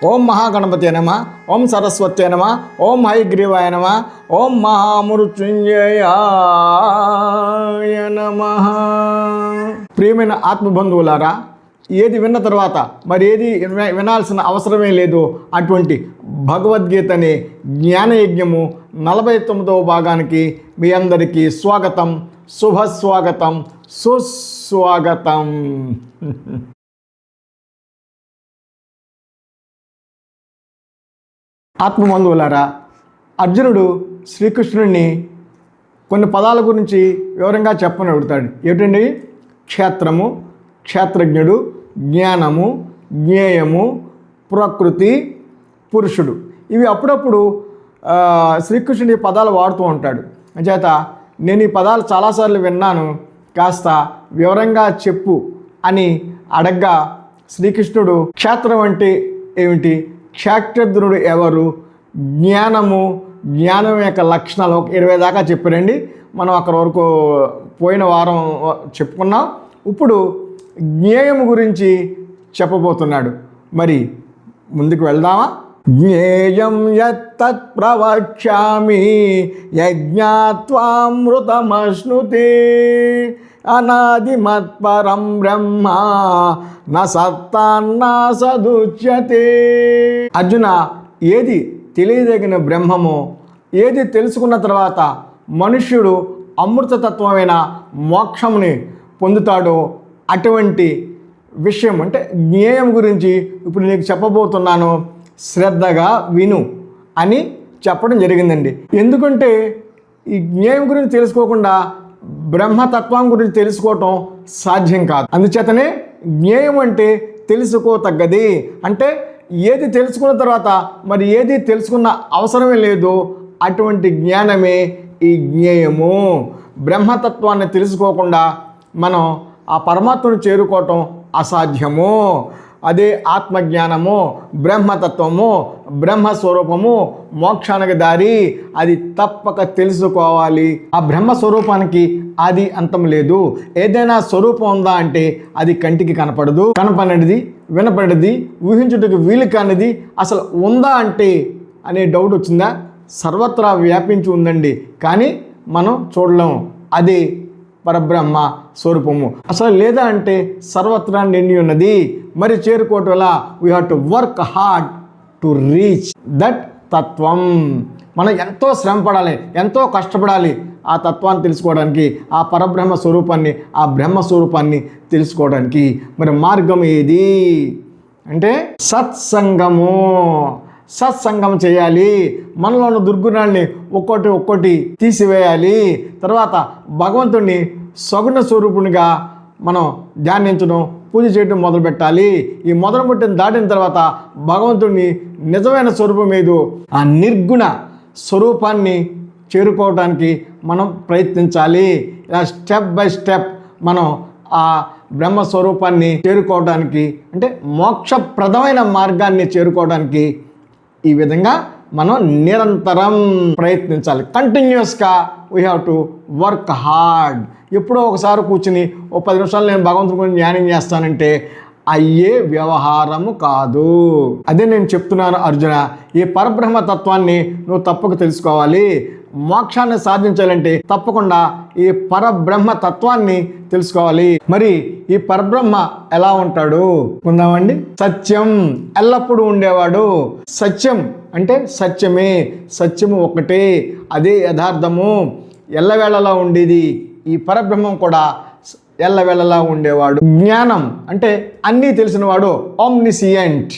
ఓం మహాగణపతి నమ ఓం సరస్వతి నమ ఓం హైగ్రీవాయ నమ ఓం మహామృత్యుంజయాయ నమ. ప్రియమైన ఆత్మబంధువులారా ఏది విన్న తర్వాత మరి ఏది వినాల్సిన అవసరమే లేదు అటువంటి భగవద్గీతని జ్ఞానయజ్ఞము నలభై తొమ్మిదవ భాగానికి మీ అందరికీ స్వాగతం శుభస్వాగతం సుస్వాగతం. ఆత్మబంధువులారా అర్జునుడు శ్రీకృష్ణుడిని కొన్ని పదాల గురించి వివరంగా చెప్పని అడుగుతాడు. ఏమిటండి? క్షేత్రము క్షేత్రజ్ఞుడు జ్ఞానము జ్ఞేయము ప్రకృతి పురుషుడు. ఇవి అప్పుడప్పుడు శ్రీకృష్ణుడి పదాలు వాడుతూ ఉంటాడు. అంచేత నేను ఈ పదాలు చాలాసార్లు విన్నాను. కాస్త వివరంగా చెప్పు అని అడగ్గా శ్రీకృష్ణుడు క్షేత్రం అంటే ఏమిటి? క్షేత్రజ్ఞుడు ఎవరు? జ్ఞానము జ్ఞానం యొక్క లక్షణాలు ఒక ఇరవై దాకా చెప్పారండి. మనం అక్కడ వరకు పోయిన వారం చెప్పుకున్నాం. ఇప్పుడు జ్ఞేయం గురించి చెప్పబోతున్నాడు. మరి ముందుకు వెళ్దామా? జ్ఞేయం యత్తత్ ప్రవక్ష్యామి యజ్ఞాత్వామృతమశ్నుతే అనాదిమత్పరం బ్రహ్మ న సదుచ్యతే అర్జున ఏది తెలియదగిన బ్రహ్మమో ఏది తెలుసుకున్న తర్వాత మనుష్యుడు అమృతతత్వమైన మోక్షముని పొందుతాడో అటువంటి విషయం అంటే జ్ఞేయం గురించి ఇప్పుడు నీకు చెప్పబోతున్నాను. శ్రద్ధగా విను అని చెప్పడం జరిగిందండి. ఎందుకంటే ఈ జ్ఞేయం గురించి తెలుసుకోకుండా బ్రహ్మతత్వం గురించి తెలుసుకోవటం సాధ్యం కాదు. అందుచేతనే జ్ఞేయం అంటే తెలుసుకోతగ్గది. అంటే ఏది తెలుసుకున్న తర్వాత మరి ఏది తెలుసుకున్న అవసరమే లేదు అటువంటి జ్ఞానమే ఈ జ్ఞేయము బ్రహ్మతత్వాన్ని తెలుసుకోకుండా మనం ఆ పరమాత్మను చేరుకోవటం అసాధ్యము. అదే ఆత్మజ్ఞానము బ్రహ్మతత్వము బ్రహ్మస్వరూపము మోక్షానికి దారి అది తప్పక తెలుసుకోవాలి. ఆ బ్రహ్మస్వరూపానికి అది అంతం లేదు. ఏదైనా స్వరూపం ఉందా అంటే అది కంటికి కనపడదు. కనపడినది వినపడది ఊహించుటకు వీలు కానిది అసలు ఉందా అంటే అనే డౌట్ వచ్చిందా? సర్వత్రా వ్యాపించి ఉందండి. కానీ మనం చూడలేము అదే పరబ్రహ్మ స్వరూపము. అసలు లేదా అంటే సర్వత్రా నిండి ఉన్నది? మరి చేరుకోవటం వల్ల we have to work hard to reach that తత్వం. మనం ఎంతో శ్రమ పడాలి ఎంతో కష్టపడాలి ఆ తత్వాన్ని తెలుసుకోవడానికి ఆ పరబ్రహ్మ స్వరూపాన్ని ఆ బ్రహ్మ స్వరూపాన్ని తెలుసుకోవడానికి. మరి మార్గం ఏది? అంటే సత్సంగము. సత్సంగం చేయాలి. మనలో ఉన్న దుర్గుణాల్ని ఒక్కోటి ఒక్కొక్కటి తీసివేయాలి. తర్వాత భగవంతుణ్ణి సగుణ స్వరూపునిగా మనం ధ్యానించడం పూజ చేయడం మొదలు పెట్టాలి ఈ మొదలు పెట్టిన దాటిన తర్వాత భగవంతుడిని నిజమైన స్వరూపం ఏదో ఆ నిర్గుణ స్వరూపాన్ని చేరుకోవడానికి మనం ప్రయత్నించాలి. ఇలా స్టెప్ బై స్టెప్ మనం ఆ బ్రహ్మ స్వరూపాన్ని చేరుకోవడానికి అంటే మోక్షప్రదమైన మార్గాన్ని చేరుకోవడానికి ఈ విధంగా మనం నిరంతరం ప్రయత్నించాలి. కంటిన్యూస్గా we have to work hard ఎప్పుడో ఒకసారి కూర్చుని ఓ పది నిమిషాలు నేను భగవంతుని గురించి ధ్యానం చేస్తానంటే అయ్యే వ్యవహారము కాదు. అదే నేను చెప్తున్నాను అర్జున ఈ పరబ్రహ్మ తత్వాన్ని నువ్వు తప్పక తెలుసుకోవాలి. మోక్షాన్ని సాధించాలంటే తప్పకుండా ఈ పరబ్రహ్మ తత్వాన్ని తెలుసుకోవాలి. మరి ఈ పరబ్రహ్మ ఎలా ఉంటాడు? ఉందామండి. సత్యం ఎల్లప్పుడూ ఉండేవాడు. సత్యం అంటే సత్యమే. సత్యము ఒకటే. అదే యథార్థము. ఎల్లవేళలా ఉండేది. ఈ పరబ్రహ్మం కూడా ఎల్లవేళలా ఉండేవాడు. జ్ఞానం అంటే అన్నీ తెలిసినవాడు. ఆమ్నిసియంట్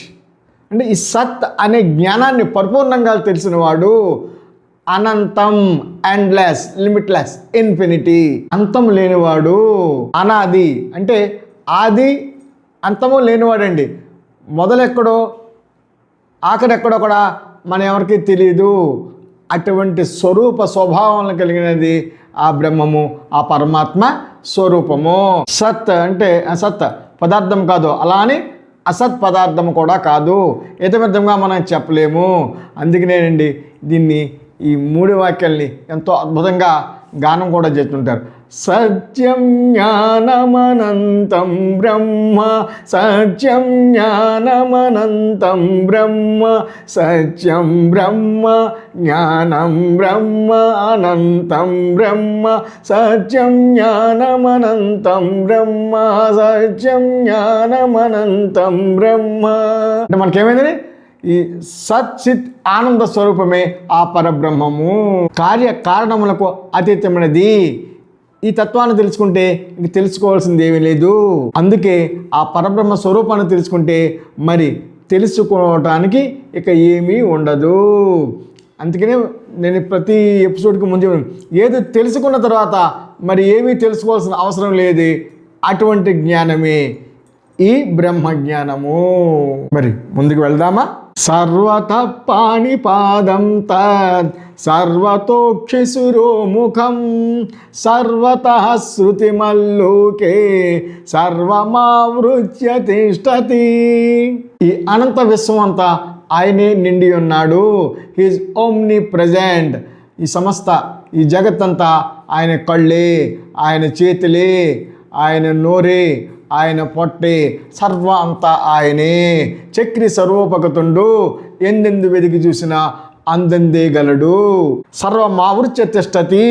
అంటే ఈ సత్ అనే జ్ఞానాన్ని పరిపూర్ణంగా తెలిసినవాడు. అనంతం ఎండ్లెస్ లిమిట్లెస్ ఇన్ఫినిటీ అంతం లేనివాడు అనాది. అంటే ఆది అంతము లేనివాడండి. మొదలెక్కడో ఆఖరెక్కడో కూడా మన ఎవరికి తెలియదు అటువంటి స్వరూప స్వభావం కలిగినది ఆ బ్రహ్మము ఆ పరమాత్మ స్వరూపము. సత్ అంటే సత్ పదార్థం కాదు. అలా అని అసత్ పదార్థం కూడా కాదు. ఇతమితంగా మనం చెప్పలేము. అందుకనేనండి దీన్ని ఈ మూడు వాక్యాల్ని ఎంతో అద్భుతంగా గానం కూడా చేస్తుంటారు. సత్యం జ్ఞానమనంతం బ్రహ్మ. సత్యం జ్ఞానమనంతం బ్రహ్మ. సత్యం బ్రహ్మ జ్ఞానం బ్రహ్మ అనంతం బ్రహ్మ. సత్యం జ్ఞానమనంతం బ్రహ్మ. సత్యం జ్ఞానమనంతం బ్రహ్మ. అంటే మనకేమైందని? ఈ సత్ చిత్ ఆనంద స్వరూపమే ఆ పరబ్రహ్మము. కార్య కారణములకు అతీతమైనది. ఈ తత్వాన్ని తెలుసుకుంటే ఇంక తెలుసుకోవాల్సింది ఏమీ లేదు. అందుకే ఆ పరబ్రహ్మ స్వరూపాన్ని తెలుసుకుంటే మరి తెలుసుకోవటానికి ఇక ఏమీ ఉండదు. అందుకనే నేను ప్రతి ఎపిసోడ్కి ముందు ఏది తెలుసుకున్న తర్వాత మరి ఏమీ తెలుసుకోవాల్సిన అవసరం లేదు. అటువంటి జ్ఞానమే. ఈ బ్రహ్మ జ్ఞానము మరి ముందుకు వెళ్దామా? సర్వత పాణిపాదం తద్ సర్వతోక్షిసురోముఖం సర్వత శృతిమల్లోకే సర్వమావృత్య తిష్టతి. ఈ అనంత విశ్వం అంతా ఆయనే నిండి ఉన్నాడు. హీజ్ ఓమ్ని ప్రజెంట్ ఈ సమస్త ఈ జగత్తంతా ఆయన కళ్ళే ఆయన చేతులే ఆయన నోరే ఆయన పొట్టే సర్వ అంతా ఆయనే. చక్రి సర్వోపగతుండు ఎందెందు వెదిగి చూసినా అందందే గలడు. సర్వమావృత్య తిష్టతి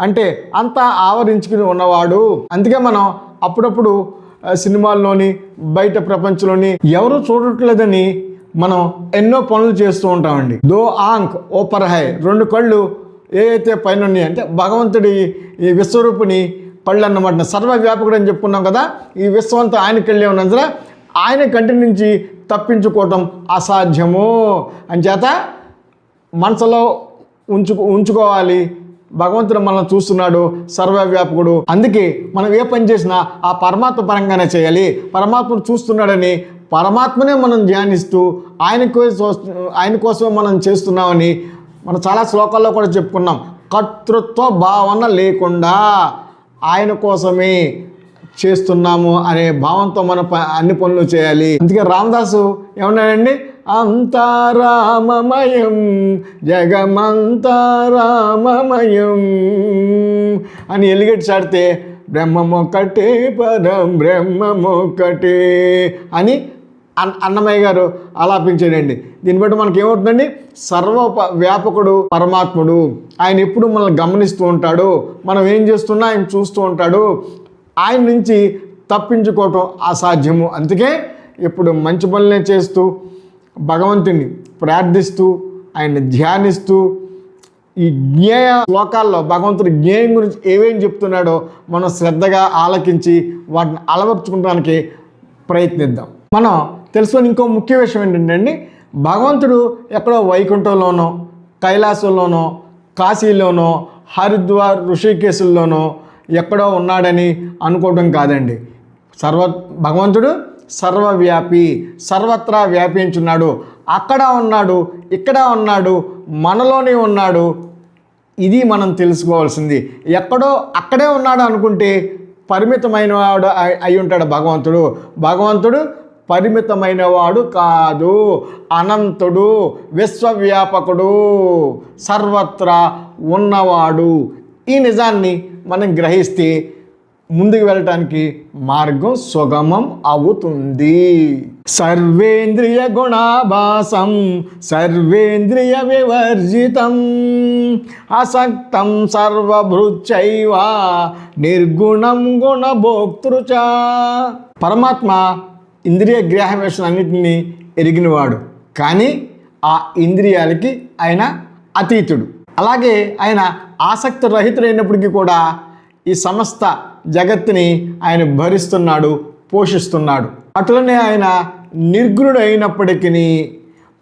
అంటే అంతా ఆవరించుకుని ఉన్నవాడు. అందుకే మనం అప్పుడప్పుడు సినిమాల్లోని బయట ప్రపంచంలోని ఎవరు చూడట్లేదని మనం ఎన్నో పనులు చేస్తూ ఉంటామండి. దో ఆంక్ ఓపర్ హై రెండు కళ్ళు ఏ అయితే పైన ఉన్నాయి అంటే భగవంతుడి ఈ విశ్వరూపుని పళ్ళు అన్నమాట సర్వవ్యాపకుడు అని చెప్పుకున్నాం కదా. ఈ విశ్వంతో ఆయనకి వెళ్ళే ఉన్నందున ఆయన కంటి నుంచి తప్పించుకోవటం అసాధ్యము. అంచేత మనసులో ఉంచు ఉంచుకోవాలి. భగవంతుడు మనల్ని చూస్తున్నాడు సర్వవ్యాపకుడు. అందుకే మనం ఏ పని చేసినా ఆ పరమాత్మ పరంగానే చేయాలి. పరమాత్మను చూస్తున్నాడని పరమాత్మనే మనం ధ్యానిస్తూ ఆయన కోసం ఆయన కోసమే మనం చేస్తున్నామని మనం చాలా శ్లోకాల్లో కూడా చెప్పుకున్నాం. కర్తృత్వ భావన లేకుండా. ఆయన కోసమే చేస్తున్నాము అనే భావంతో మన ప- అన్ని పనులు చేయాలి. అందుకే రామదాసు ఏమన్నాడండి? అంతా రామమయం జగమంతా రామమయం అని ఎలిగెట్ చాడితే బ్రహ్మమొక్కటే పరం బ్రహ్మమొక్కటే అని అన్నమయ్య గారు ఆలాపించాడండి. దీన్ని బట్టి మనకి ఏమవుతుందండి సర్వ వ్యాపకుడు పరమాత్ముడు. ఆయన ఎప్పుడు మనల్ని గమనిస్తూ ఉంటాడు. మనం ఏం చేస్తున్నా ఆయన చూస్తూ ఉంటాడు. ఆయన నుంచి తప్పించుకోవటం అసాధ్యము. అందుకే ఇప్పుడు మంచి పనులే చేస్తూ భగవంతుని ప్రార్థిస్తూ ఆయన్ని ధ్యానిస్తూ ఈ జ్ఞేయ శ్లోకాల్లో భగవంతుడు జ్ఞేయం గురించి ఏమేం చెప్తున్నాడో మనం శ్రద్ధగా ఆలకించి వాటిని అలవర్చుకోవడానికి ప్రయత్నిద్దాం. మనం తెలుసుకొని ఇంకో ముఖ్య విషయం ఏంటంటే అండి భగవంతుడు ఎక్కడో వైకుంఠంలోనో కైలాసంలోనో కాశీలోనో హరిద్వార్ ఋషికేశుల్లోనో ఎక్కడో ఉన్నాడని అనుకోవడం కాదండి. సర్వ భగవంతుడు సర్వవ్యాపి సర్వత్రా వ్యాపించున్నాడు. అక్కడ ఉన్నాడు ఇక్కడ ఉన్నాడు మనలోనే ఉన్నాడు. ఇది మనం తెలుసుకోవాల్సింది. ఎక్కడో అక్కడే ఉన్నాడు అనుకుంటే పరిమితమైన వాడు అయి ఉంటాడు భగవంతుడు. భగవంతుడు పరిమితమైన వాడు కాదు అనంతుడు విశ్వవ్యాపకుడు సర్వత్రా ఉన్నవాడు. ఈ నిజాన్ని మనం గ్రహిస్తే ముందుకు వెళ్ళటానికి మార్గం సుగమం అవుతుంది. సర్వేంద్రియ గుణాభాసం సర్వేంద్రియ వివర్జితం అసక్తం సర్వభృచ్చైవ నిర్గుణం గుణభోక్తృచ. పరమాత్మ ఇంద్రియ గ్రాహవేషణన్నింటినీ ఎరిగినవాడు. కానీ ఆ ఇంద్రియాలకి ఆయన అతీతుడు. అలాగే ఆయన ఆసక్తి రహితుడైనప్పటికీ కూడా ఈ సమస్త జగత్తుని ఆయన భరిస్తున్నాడు పోషిస్తున్నాడు. అట్లనే ఆయన నిర్గుణుడు అయినప్పటికీ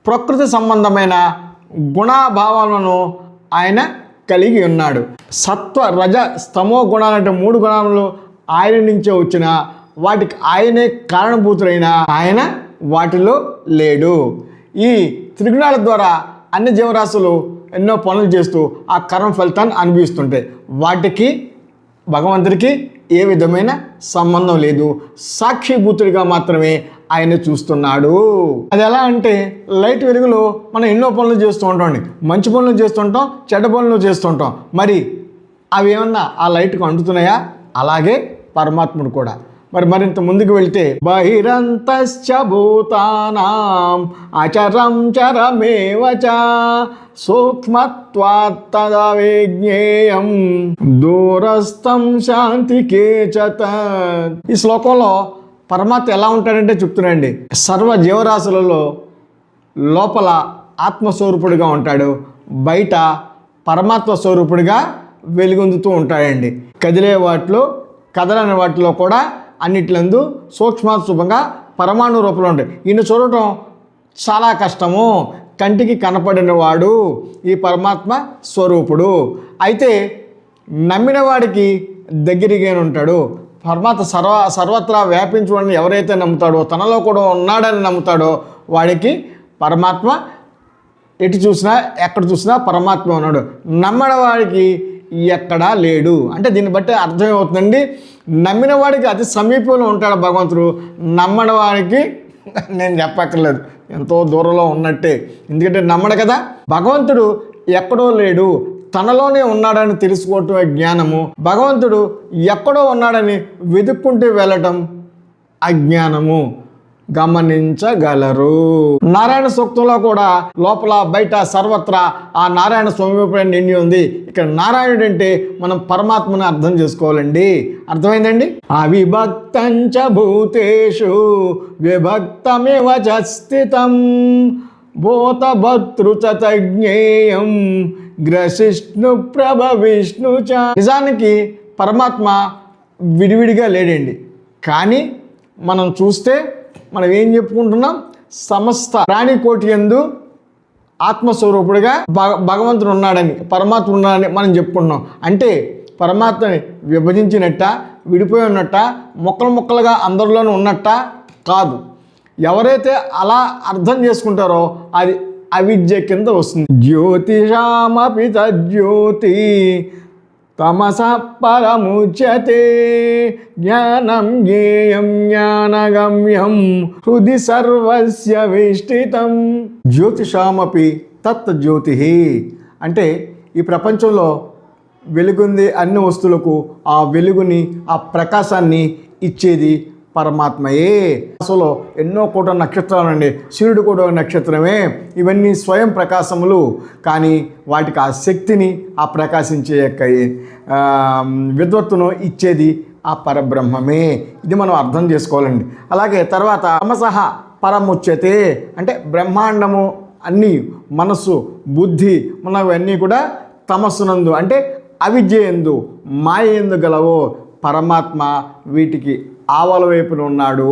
ప్రకృతి సంబంధమైన గుణాభావాలను ఆయన కలిగి ఉన్నాడు. సత్వ రజ స్తమో గుణాలంటే మూడు గుణాలు ఆయన నుంచే వచ్చిన వాటికి ఆయనే కారణభూతుడైన ఆయన వాటిలో లేడు. ఈ త్రిగుణాల ద్వారా అన్ని జీవరాశులు ఎన్నో పనులు చేస్తూ ఆ కర్మ ఫలితాన్ని అనుభవిస్తుంటాయి వాటికి భగవంతుడికి ఏ విధమైన సంబంధం లేదు. సాక్షిభూతుడిగా మాత్రమే ఆయన చూస్తున్నాడు. అది ఎలా అంటే లైట్ వెలుగులో మనం ఎన్నో పనులు చేస్తూ ఉంటాం మంచి పనులు చేస్తుంటాం చెడ్డ పనులు చేస్తుంటాం మరి అవి ఏమన్నా ఆ లైట్కు అంటుతున్నాయా? అలాగే పరమాత్ముడు కూడా. మరి మరింత ముందుకు వెళ్తే బహిరంతశ్చ భూతానాం అచరం చరమేవచ సూక్ష్మత్వాత్తదవేజ్ఞేయం దూరస్థం శాంతికే చత ఈ శ్లోకంలో పరమాత్మ ఎలా ఉంటాడంటే చెప్తున్నాండి సర్వ జీవరాశులలో లోపల ఆత్మస్వరూపుడిగా ఉంటాడు. బయట పరమాత్మ స్వరూపుడిగా వెలుగొందుతూ ఉంటాడండి. కదిలే వాటిలో కదలని వాటిలో కూడా అన్నిట్లందు సూక్ష్మాత్మకంగా పరమాణు రూపంలో ఉంటాయి. ఈయన చూడటం చాలా కష్టము. కంటికి కనపడిన వాడు ఈ పరమాత్మ స్వరూపుడు. అయితే నమ్మిన వాడికి దగ్గరగా ఉంటాడు. పరమాత్మ సర్వ సర్వత్రా వ్యాపించడని ఎవరైతే నమ్ముతాడో తనలో కూడా ఉన్నాడని నమ్ముతాడో వాడికి పరమాత్మ ఎటు చూసినా ఎక్కడ చూసినా పరమాత్మ ఉన్నాడు. నమ్మడం వాడికి ఎక్కడా లేడు. అంటే దీన్ని బట్టి అర్థమవుతుందండి. నమ్మిన వాడికి అతి సమీపంలో ఉంటాడు భగవంతుడు. నమ్మని వాడికి నేను చెప్పక్కర్లేదు. ఎంతో దూరంలో ఉన్నట్టే. ఎందుకంటే నమ్మడు కదా. భగవంతుడు ఎక్కడో లేడు. తనలోనే ఉన్నాడని తెలుసుకోవటమే జ్ఞానము. భగవంతుడు ఎక్కడో ఉన్నాడని వెతుక్కుంటూ వెళ్ళటం అజ్ఞానము. గమనించగలరు. నారాయణ సూక్తంలో కూడా లోపల బయట సర్వత్రా ఆ నారాయణ స్వామి నిండి ఉంది. ఇక్కడ నారాయణుడు అంటే మనం పరమాత్మని అర్థం చేసుకోవాలండి. అర్థమైందండి? అవిభక్తంచ భూతేషు విభక్తమివ చ స్థితం భూతభర్తృచజ్ఞేయం గ్రసిష్ణు ప్రభ విష్ణు చ. నిజానికి పరమాత్మ విడివిడిగా లేడండి. కానీ మనం చూస్తే మనం ఏం చెప్పుకుంటున్నాం? సమస్త ప్రాణికోటి ఎందు ఆత్మస్వరూపుడిగా భగ భగవంతుడు ఉన్నాడని పరమాత్మ ఉన్నాడని మనం చెప్పుకున్నాం. అంటే పరమాత్మని విభజించినట్ట విడిపోయి ఉన్నట్ట మొక్కలు మొక్కలుగా అందరిలోనూ ఉన్నట్ట కాదు. ఎవరైతే అలా అర్థం చేసుకుంటారో అది అవిద్య కింద వస్తుంది. జ్యోతిషామపి జ్యోతి తమస పరముచ్యతే జ్ఞానం జ్ఞేయం జ్ఞానగమ్యం హృది సర్వస్య విష్టితం. జ్యోతిషామపి తత్ జ్యోతి అంటే ఈ ప్రపంచంలో వెలుగుంది అన్ని వస్తువులకు ఆ వెలుగుని ఆ ప్రకాశాన్ని ఇచ్చేది పరమాత్మయే. అసలు ఎన్నో కోట్ల నక్షత్రాలు అండి సూర్యుడు కూడా ఒక నక్షత్రమే. ఇవన్నీ స్వయం ప్రకాశములు. కానీ వాటికి ఆ శక్తిని ఆ ప్రకాశించే యొక్క విద్వత్తును ఇచ్చేది ఆ పరబ్రహ్మమే. ఇది మనం అర్థం చేసుకోవాలండి. అలాగే తర్వాత తమసహ పరముచ్యతే. అంటే బ్రహ్మాండము అన్నీ మనస్సు బుద్ధి మనవన్నీ కూడా తమస్సునందు. అంటే అవిద్య ఎందు మాయ ఎందు గలవో పరమాత్మ వీటికి ఆవల వైపున ఉన్నాడు.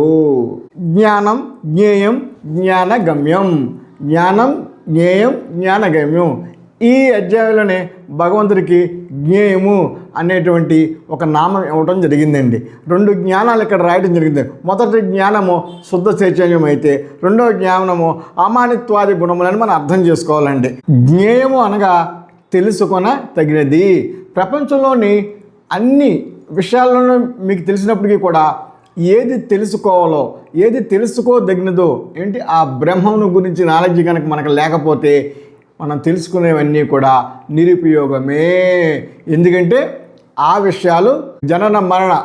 జ్ఞానం జ్ఞేయం జ్ఞానగమ్యం. జ్ఞానం జ్ఞేయం జ్ఞానగమ్యం. ఈ అధ్యాయంలోనే భగవంతుడికి జ్ఞేయము అనేటువంటి ఒక నామం ఇవ్వడం జరిగిందండి. రెండు జ్ఞానాలు ఇక్కడ రాయడం జరిగింది. మొదటి జ్ఞానము శుద్ధ చైతన్యం అయితే రెండవ జ్ఞానము అమానిత్వాది గుణములని మనం అర్థం చేసుకోవాలండి. జ్ఞేయము అనగా తెలుసుకొన తగినది ప్రపంచంలోని అన్ని విషయాలను మీకు తెలిసినప్పటికీ కూడా ఏది తెలుసుకోవాలో ఏది తెలుసుకోదగినదో ఏంటి ఆ బ్రహ్మను గురించి నాలెడ్జ్ కనుక మనకు లేకపోతే మనం తెలుసుకునేవన్నీ కూడా నిరుపయోగమే. ఎందుకంటే ఆ విషయాలు జనన మరణ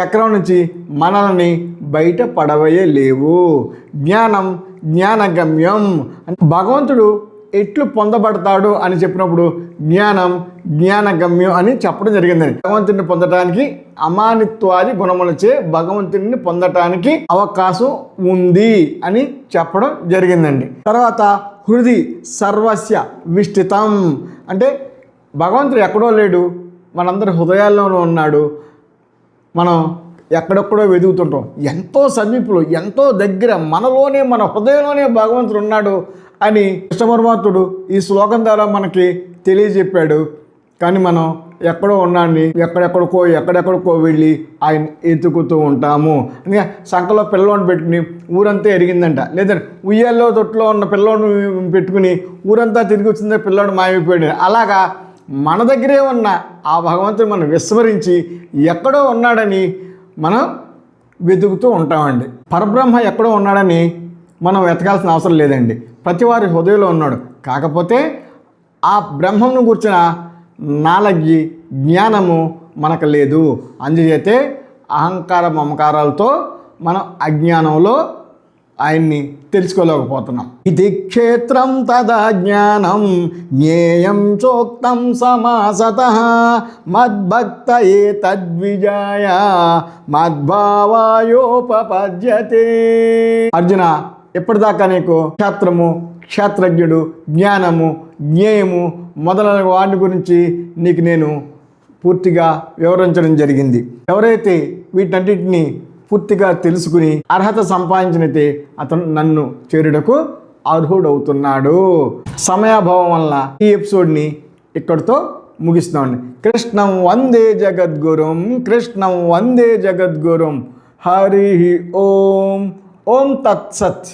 చక్రం నుంచి మనల్ని బయట పడవయే లేవు జ్ఞానం జ్ఞానగమ్యం. అంటే భగవంతుడు ఎట్లు పొందబడతాడు అని చెప్పినప్పుడు జ్ఞానం జ్ఞానగమ్యం అని చెప్పడం జరిగిందండి భగవంతుడిని పొందటానికి అమానిత్వాది గుణములచే భగవంతుడిని పొందటానికి అవకాశం ఉంది అని చెప్పడం జరిగిందండి. తర్వాత హృది సర్వస్య విష్టితం. అంటే భగవంతుడు ఎక్కడో లేడు మనందరి హృదయాల్లోనూ ఉన్నాడు. మనం ఎక్కడెక్కడో వెతుకుతుంటాం ఎంతో సమీపంలో ఎంతో దగ్గర మనలోనే మన హృదయంలోనే భగవంతుడు ఉన్నాడు అని కృష్ణపరమాత్ముడు ఈ శ్లోకం ద్వారా మనకి తెలియజెప్పాడు. కానీ మనం ఎక్కడో ఉన్నాన్ని ఎక్కడెక్కడికో ఎక్కడెక్కడికో వెళ్ళి ఆయన ఎతుకుతూ ఉంటాము. అందుకే సంకలో పిల్లోని పెట్టుకుని ఊరంతా ఎరిగిందంట. లేదంటే ఉయ్యాల్లో తొట్లో ఉన్న పిల్లోని పెట్టుకుని ఊరంతా తిరిగి వచ్చిందే పిల్లోడు మాయమైపోయాడు. అలాగా మన దగ్గరే ఉన్న ఆ భగవంతుని మనం విస్మరించి ఎక్కడో ఉన్నాడని మనం వెతుకుతూ ఉంటామండి. పరబ్రహ్మ ఎక్కడో ఉన్నాడని మనం వెతకాల్సిన అవసరం లేదండి. ప్రతి వారి హృదయంలో ఉన్నాడు. కాకపోతే ఆ బ్రహ్మంను గురించిన నాలగి జ్ఞానము మనకు లేదు. అందుచేతే అహంకార మమకారాలతో మనం అజ్ఞానంలో ఆయన్ని తెలుసుకోలేకపోతున్నాం. ఇది క్షేత్రం తదా జ్ఞానం జ్ఞేయం చోక్తం సమాసత మద్భక్త ఏ తద్విజాయ మద్భావాయోపపద్యతే. అర్జున ఇప్పటిదాకా నీకు క్షేత్రము క్షేత్రజ్ఞుడు జ్ఞానము జ్ఞేయము మొదలైన వాటి గురించి నీకు నేను పూర్తిగా వివరించడం జరిగింది. ఎవరైతే వీటన్నిటిని పూర్తిగా తెలుసుకుని అర్హత సంపాదించినైతే అతను నన్ను చేరుటకు అర్హుడవుతున్నాడు. సమయాభావం వల్ల ఈ ఎపిసోడ్ని ఇక్కడితో ముగిస్తున్నామండి కృష్ణం వందే జగద్గురుం కృష్ణం వందే జగద్గురుం. హరి ఓం. ఓం తత్సత్